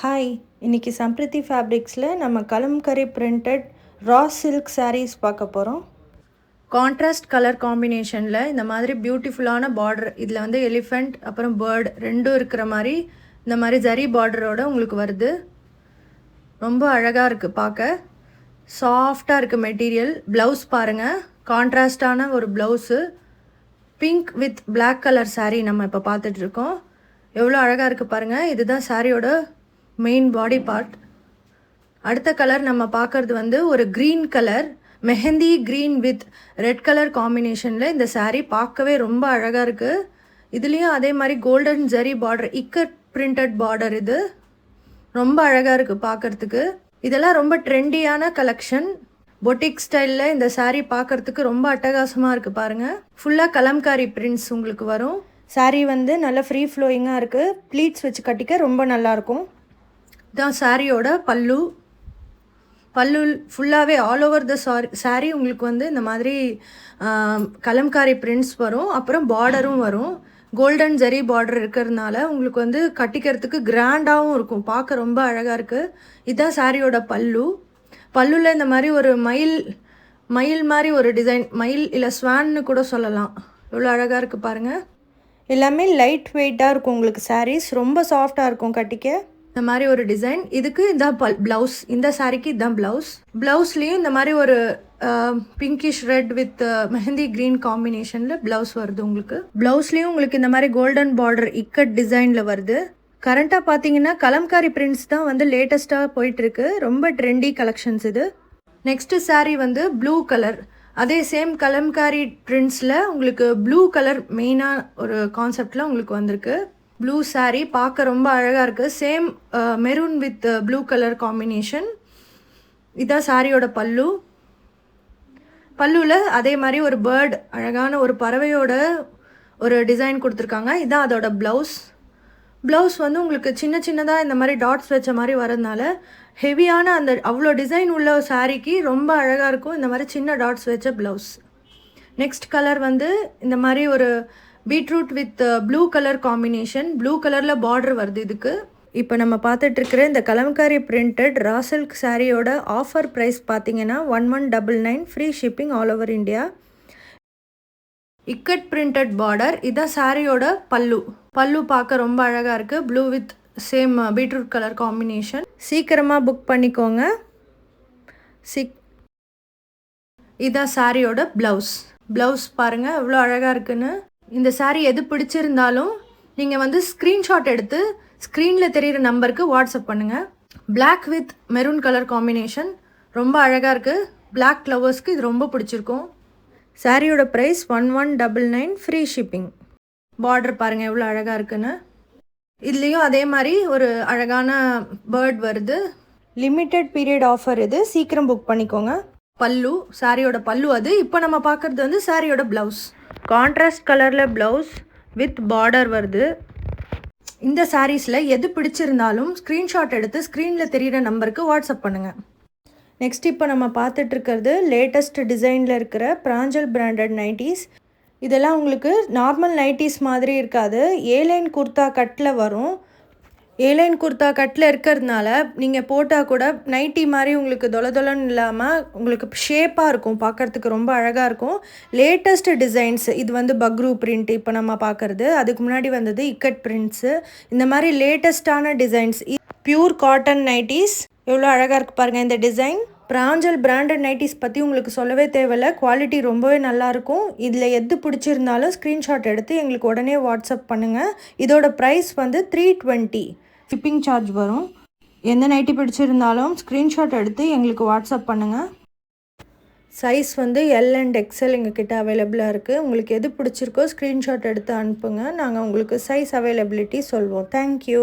Hi இன்றைக்கி சம்ப்ரித்தி ஃபேப்ரிக்ஸில் நம்ம kalamkari printed raw silk sarees பார்க்க போகிறோம் கான்ட்ராஸ்ட் கலர் காம்பினேஷனில் இந்த மாதிரி பியூட்டிஃபுல்லான பார்டர் இதில் வந்து எலிஃபெண்ட் அப்புறம் பேர்டு ரெண்டும் இருக்கிற மாதிரி இந்த மாதிரி ஜரி பார்டரோட உங்களுக்கு வருது. ரொம்ப அழகாக இருக்குது பார்க்க. சாஃப்டாக இருக்குது மெட்டீரியல் ப்ளவுஸ் பாருங்கள் கான்ட்ராஸ்டான ஒரு blouse pink with black colour saree நம்ம இப்போ பார்த்துட்ருக்கோம் எவ்வளோ அழகாக இருக்குது பாருங்கள் இதுதான் சாரியோட மெயின் பாடி பார்ட் அடுத்த கலர் நம்ம பார்க்குறது வந்து ஒரு green colour mehndi green with red colour காம்பினேஷனில் இந்த சாரீ பார்க்கவே ரொம்ப அழகாக இருக்குது இதுலேயும் அதே மாதிரி golden zari border ikat printed border இது. ரொம்ப அழகாக இருக்குது பார்க்கறதுக்கு. இதெல்லாம் ரொம்ப ட்ரெண்டியான கலெக்ஷன் பொட்டிக் ஸ்டைலில் இந்த சாரீ பார்க்குறதுக்கு ரொம்ப அட்டகாசமாக இருக்குது பாருங்கள் ஃபுல்லாக கலம்காரி பிரிண்ட்ஸ் உங்களுக்கு வரும். சாரீ வந்து நல்லா ஃப்ரீ ஃப்ளோயிங்காக இருக்குது ப்ளீட்ஸ் வச்சு கட்டிக்க ரொம்ப நல்லாயிருக்கும் தான் சாரியோட பல்லு. பல்லு ஃபுல்லாகவே all over the saree saree உங்களுக்கு வந்து இந்த மாதிரி கலம்காரி பிரிண்ட்ஸ் வரும். அப்புறம் பார்டரும் வரும். கோல்டன் ஜெரி பார்டர் இருக்கிறதுனால உங்களுக்கு வந்து கட்டிக்கிறதுக்கு கிராண்டாகவும் இருக்கும். பார்க்க ரொம்ப அழகாக இருக்குது இதுதான் சாரியோட பல்லு. பல்லுல இந்த மாதிரி ஒரு மயில் மயில் மாதிரி ஒரு டிசைன் மயில் இல்லை ஸ்வான்னு கூட சொல்லலாம். எவ்வளோ அழகாக இருக்குது பாருங்கள் எல்லாமே லைட் வெயிட்டாக இருக்கும் உங்களுக்கு சாரீஸ் ரொம்ப சாஃப்டாக இருக்கும் கட்டிக்க. இந்த மாதிரி ஒரு டிசைன் இதுக்கு இதான் பல் ப்ளவுஸ் இந்த சாரிக்கு இதான் ப்ளவுஸ் ப்ளவுஸ்லேயும் இந்த மாதிரி ஒரு pinkish red with mehndi green காம்பினேஷனில் ப்ளவுஸ் வருது உங்களுக்கு. ப்ளவுஸ்லேயும் உங்களுக்கு இந்த மாதிரி கோல்டன் பார்டர் இக்கட் டிசைனில் வருது. கரண்ட்டாக பார்த்தீங்கன்னா கலம்காரி பிரிண்ட்ஸ் தான் வந்து லேட்டஸ்ட்டாக போயிட்டுருக்கு. ரொம்ப ட்ரெண்டி கலெக்ஷன்ஸ் இது. நெக்ஸ்ட்டு saree வந்து ப்ளூ கலர் அதே சேம் கலம்காரி பிரிண்ட்ஸில் உங்களுக்கு ப்ளூ கலர் மெயினாக ஒரு கான்செப்டில் உங்களுக்கு வந்திருக்கு. ப்ளூ சாரீ பார்க்க ரொம்ப அழகாக இருக்குது same maroon with blue colour combination இதான் சாரியோட பல்லு. பல்லுவில் அதே மாதிரி ஒரு பேர்ட் அழகான ஒரு பறவையோட ஒரு டிசைன் கொடுத்துருக்காங்க. இதான் அதோட ப்ளவுஸ் ப்ளவுஸ் வந்து உங்களுக்கு சின்ன சின்னதாக இந்த மாதிரி டாட்ஸ் வச்ச மாதிரி வரதுனால ஹெவியான அந்த அவ்வளோ டிசைன் உள்ள சாரீக்கு ரொம்ப அழகாக இருக்கும். இந்த மாதிரி சின்ன டாட்ஸ் வச்ச ப்ளவுஸ் நெக்ஸ்ட் கலர் வந்து இந்த மாதிரி ஒரு beetroot with blue colour combination blue கலரில் பார்டர் வருது இதுக்கு. இப்போ நம்ம பார்த்துட்டு இருக்கிற இந்த கலம்காரி பிரிண்டட் ராசல்க் சாரியோட ஆஃபர் ப்ரைஸ் பார்த்தீங்கன்னா one one double nine free shipping all over India ikat printed border இதான் சாரியோட பல்லு. பல்லு பார்க்க ரொம்ப அழகாக இருக்குது blue with same beetroot colour combination சீக்கிரமாக புக் பண்ணிக்கோங்க. சிக் இதான் சாரியோட ப்ளவுஸ் ப்ளவுஸ் பாருங்கள் எவ்வளோ அழகாக இருக்குன்னு. இந்த saree எது பிடிச்சிருந்தாலும் நீங்கள் வந்து ஸ்க்ரீன்ஷாட் எடுத்து ஸ்க்ரீனில் தெரிகிற நம்பருக்கு வாட்ஸ்அப் பண்ணுங்கள் black with maroon colour combination ரொம்ப அழகாக இருக்குது பிளாக் ஃப்ளவர்ஸ்க்கு இது ரொம்ப பிடிச்சிருக்கும். சாரியோட price one one double nine free shipping border பாருங்கள் எவ்வளோ அழகாக இருக்குன்னு. இதுலேயும் அதே மாதிரி ஒரு அழகான பேர்ட் வருது. லிமிட்டெட் பீரியட் ஆஃபர் இது. சீக்கிரம் புக் பண்ணிக்கோங்க. பல்லு சாரியோட பல்லு அது. இப்போ நம்ம பார்க்குறது வந்து சாரியோட ப்ளவுஸ் கான்ட்ராஸ்ட் கலரில் ப்ளவுஸ் வித் பார்டர் வருது. இந்த சாரீஸில் எது பிடிச்சிருந்தாலும் ஸ்க்ரீன்ஷாட் எடுத்து ஸ்க்ரீனில் தெரிகிற நம்பருக்கு வாட்ஸ்அப் பண்ணுங்கள் நெக்ஸ்ட் இப்போ நம்ம பார்த்துட்ருக்கிறது லேட்டஸ்ட் டிசைனில் இருக்கிற பிராஞ்சல் பிராண்டட் நைட்டிஸ் இதெல்லாம் உங்களுக்கு நார்மல் நைட்டிஸ் மாதிரி இருக்காது. ஏலைன் குர்தா கட்டில் வரும். ஏலைன் குர்தா கட்டில் இருக்கிறதுனால நீங்கள் போட்டால் கூட நைட்டி மாதிரி உங்களுக்கு தொலதொலன்னு இல்லாமல் உங்களுக்கு ஷேப்பாக இருக்கும். பார்க்கறதுக்கு ரொம்ப அழகாக இருக்கும். லேட்டஸ்ட் டிசைன்ஸ் இது வந்து பக்ரூ பிரிண்ட் இப்போ நம்ம பார்க்குறது. அதுக்கு முன்னாடி வந்தது இக்கட் பிரிண்ட்ஸு இந்த மாதிரி லேட்டஸ்டான டிசைன்ஸ் பியூர் காட்டன் நைட்டிஸ் எவ்வளோ அழகாக இருக்குது பாருங்கள் இந்த டிசைன் பிராஞ்சல் பிராண்டட் நைட்டிஸ் பற்றி உங்களுக்கு சொல்லவே தேவையில்ல. குவாலிட்டி ரொம்பவே நல்லாயிருக்கும் இதில் எது பிடிச்சிருந்தாலும் ஸ்க்ரீன்ஷாட் எடுத்து எங்களுக்கு உடனே வாட்ஸ்அப் பண்ணுங்கள் இதோட ப்ரைஸ் வந்து த்ரீ டுவெண்ட்டி ஷிப்பிங் சார்ஜ் வரும். எந்த நைட்டி பிடிச்சிருந்தாலும் ஸ்க்ரீன்ஷாட் எடுத்து எங்களுக்கு வாட்ஸ்அப் பண்ணுங்கள் சைஸ் வந்து எல் அண்ட் எக்ஸல் எங்ககிட்ட அவைலபிளாக இருக்குது உங்களுக்கு எது பிடிச்சிருக்கோ ஸ்க்ரீன்ஷாட் எடுத்து அனுப்புங்க. நாங்கள் உங்களுக்கு சைஸ் அவைலபிலிட்டி சொல்வோம். தேங்க்யூ